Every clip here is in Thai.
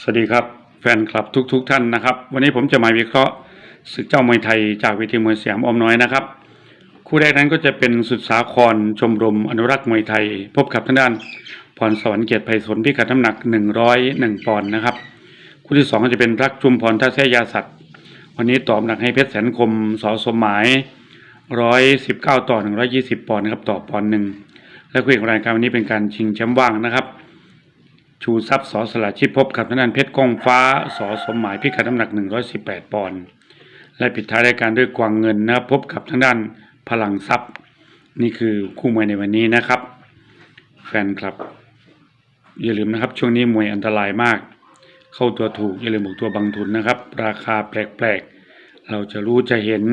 สวัสดีครับแฟนคลับทุกๆทท่านนะครับ วันนี้ผมจะมาวิเคราะห์ศึกเจ้ามวยไทยจากเวทีมวยสยามอมน้อยนะครับ คู่แรกนั้นก็จะเป็นสุดสาครชมรมอนุรักษ์มวยไทย พบกับทางด้านพรสวรรค์เกียรติไพศาลพิกัดน้ำหนัก 101ปอนด์นะครับคู่ที่สองก็จะเป็นรักชุมพรท่าแท้ยาสัตว์วันนี้ตอบหนักให้เพชรแสนคมสอสมหมาย119 ต่อ 120 ปอนด์นะครับต่อปอนด์หนึ่งและคู่เอกของรายการวันนี้เป็นการชิงแชมป์ว่างนะครับ ชูทรัพย์สอสละชิดพบกับทางด้านเพชรกองฟ้าสอสมหมายพิกัดน้ำหนัก 118 ปอนด์และปิดท้ายรายการด้วยกวางเงินนะครับพบกับทางด้านพลังทรัพย์ นี่คือคู่มวยในวันนี้นะครับ แฟนคลับ อย่าลืมนะครับ ช่วงนี้มวยอันตรายมาก เข้าตัวถูก อย่าลืมบอกตัวบางทุนนะครับ ราคาแปลกๆ เราจะรู้จะเห็น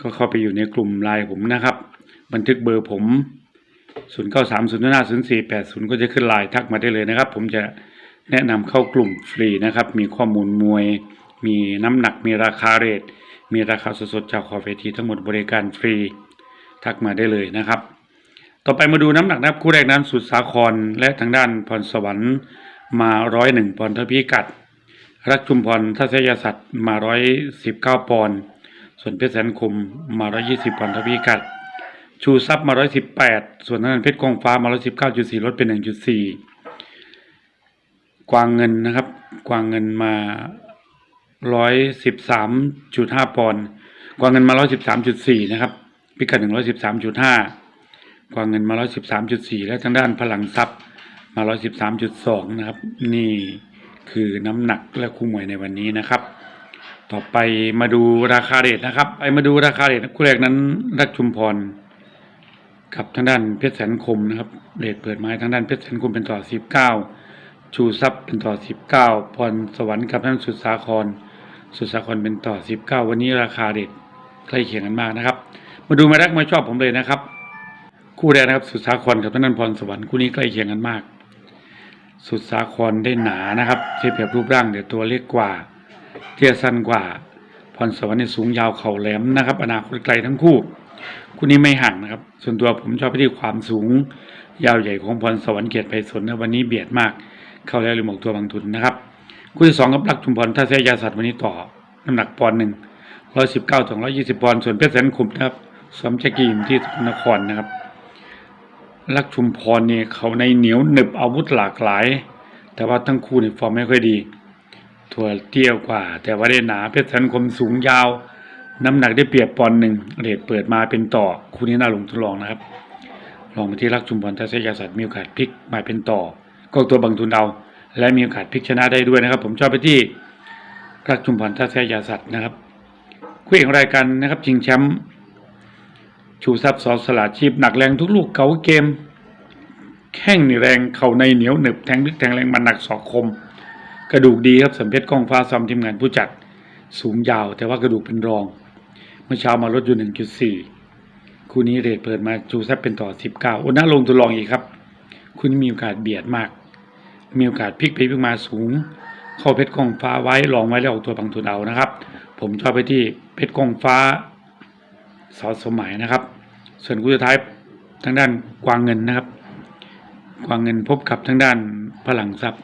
ก็เข้าไปอยู่ในกลุ่มไลน์ผมนะครับ บันทึกเบอร์ผม 0 9 3 0 5 0 4 8 0ก็จะขึ้นไลน์ทักมาได้เลยนะครับ ผมจะแนะนำเข้ากลุ่มฟรีนะครับ มีข้อมูลมวย มีน้ำหนักมีราคาเรทมีราคาสดๆจากขอบเวทีทั้งหมดบริการฟรีทักมาได้เลยนะครับ ต่อไปมาดูน้ำหนักนะครับคู่แรกนั้นสุดสาครและทางด้านพรสวรรค์มาร้อยหนึ่งปอนด์ทพิกัด รักชุมพรทัศยศัตร์มาร้อยสิบเก้าปอนด์ส่วนเพชรแสนคมมาร้อยยี่สิบปอนด์ทพิกัด ชูซับมาร้อยสิบแปดส่วนทางด้านเพชรกองฟ้ามาร้อยสิบเก้าจุดสี่ลดเป็นหนึ่งจุดสี่กวางเงินนะครับ กวางเงินมาร้อยสิบสามจุดห้าปอนด์กวางเงินมาร้อยสิบสามจุดสี่นะครับ พิกัดหนึ่งร้อยสิบสามจุดห้ากวางเงินมาร้อยสิบสามจุดสี่และทางด้านพลังทรัพย์มาร้อยสิบสามจุดสองนะครับ นี่คือน้ำหนักและคู่มวยในวันนี้นะครับ ต่อไปมาดูราคาเรทนะครับไปมาดูราคาเรทคู่แรกนั้นรักชุมพร กับทางด้านเพชรแสนคมนะครับเรทเปิดไม้ทางด้านเพชรแสนคมเป็นต่อสิบเก้าชูทรัพย์เป็นต่อสิบเก้าพรสวรรค์กับทางสุดสาคร สุดสาครเป็นต่อสิบเก้าวันนี้ราคาเรทใกล้เคียงกันมากนะครับ มาดูมารักมาชอบผมเลยนะครับ คู่แรกนะครับสุดสาครกับทางด้านพรสวรรค์คู่นี้ใกล้เคียงกันมาก สุดสาครได้หนานะครับเทียบกับรูปร่างเดี๋ยวตัวเล็กกว่าเตี้ยสั้นกว่า พรสวรรค์เนี่ยสูงยาวเข่าแหลมนะครับ อนาคตไกลทั้งคู่ คู่นี้ไม่ห่างนะครับ ส่วนตัวผมชอบไปที่ความสูง ยาวใหญ่ของพรสวรรค์เกียรติไพศาลนะวันนี้เบียดมาก เข้าแล้วหรือหมกตัวบางทุนนะครับ คู่ที่สองกับลักชุมพรท่าเสียยาสัตว์วันนี้ต่อ น้ำหนักปอนหนึ่งร้อยสิบเก้าถึงร้อยยี่สิบปอนส่วนเพชรแสนขุมนะครับสมแจ็กกี้อยู่ที่สกลนครนะครับ ลักชุมพรเนี่ยเขาในเหนียวหนึบอาวุธหลากหลาย แต่ว่าทั้งคู่นี่ฟอร์มไม่ค่อยดีถั่วเตี้ยวกว่า แต่ว่าได้หนาเพชรแสนคมสูงยาว น้ำหนักได้เปรียบปอนด์หนึ่งเรทเปิดมาเป็นต่อ คู่นี้น่าลงทดลองนะครับ ลองไปที่รักชุมพรทัศยาสัตว์มีโอกาสพลิกมาเป็นต่อ ก็ตัวบางทุนเอาและมีโอกาสพลิกชนะได้ด้วยนะครับ ผมชอบไปที่รักชุมพรทัศยาสัตว์นะครับคู่เอกรายการนะครับชิงแชมป์ชูทรัพย์สอสลาชีพหนักแรงทุกลูกเก๋าเกม แข้งนี่แรงเข่าในเหนียวหนึบแทงลึกแทงแรงมันหนักศอกคม กระดูกดีครับสัมเพชรกองฟ้าซ้อมทีมงานผู้จัดสูงยาว แต่ว่ากระดูกเป็นรอง มื่อเช้ามาลดอยู่ 1.4 คู่นี้เรทเปิดมาจูแซบเป็นต่อ 19โอ้น่าลงตัวรองอีกครับ คุณมีโอกาสเบียดมาก มีโอกาสพลิกไปพลิกมาสูง เข้าเพชรกองฟ้าไว้ลองไว้แล้วเอาตัวบางทุนเอานะครับ ผมชอบไปที่เพชรกองฟ้าสอสมัยนะครับ ส่วนคู่สุดท้ายทางด้านกวางเงินนะครับ กวางเงินพบกับทางด้านพลังทรัพย์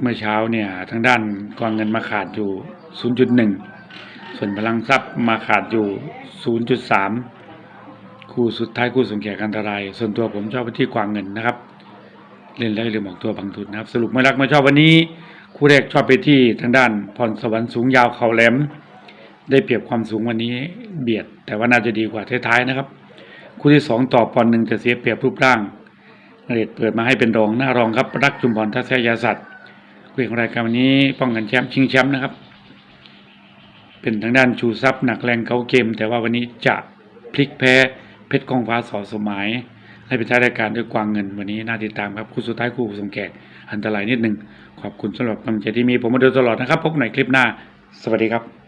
เมื่อเช้าเนี่ยทางด้านกองเงินมาขาดอยู่ 0.1 ส่วนพลังทรัพย์มาขาดอยู่ 0.3 คู่สุดท้ายคู่สงแขกอันตราย ส่วนตัวผมชอบไปที่กวางเงินนะครับ เล่นได้หรือหมอกตัวบางทุนนะครับ สรุปไม่รักไม่ชอบวันนี้ คู่แรกชอบไปที่ทางด้านพรสวรรค์สูงยาวเข่าแหลม ได้เปรียบความสูงวันนี้เบียด แต่ว่าน่าจะดีกว่าท้ายๆนะครับ คู่ที่สองต่อปอนหนึ่งจะเสียเปรียบรูปร่างเรทเปิดมาให้เป็นรองหน้ารองครับรักจุมพรทัศยาสัตว์คุยของรายการวันนี้ป้องกันแชมป์ชิงแชมป์นะครับ เป็นทางด้านชูทรัพย์หนักแรงเขาเกม แต่ว่าวันนี้จะพลิกแพ้เพชรกองฟ้าสอสมัยให้เป็นท้ายรายการด้วยกวางเงินวันนี้น่าติดตามครับคู่สุดท้ายคู่สมแขกอันตรายนิดหนึ่งขอบคุณสำหรับกำลังใจที่มีผมมาโดยตลอดนะครับพบในคลิปหน้า สวัสดีครับ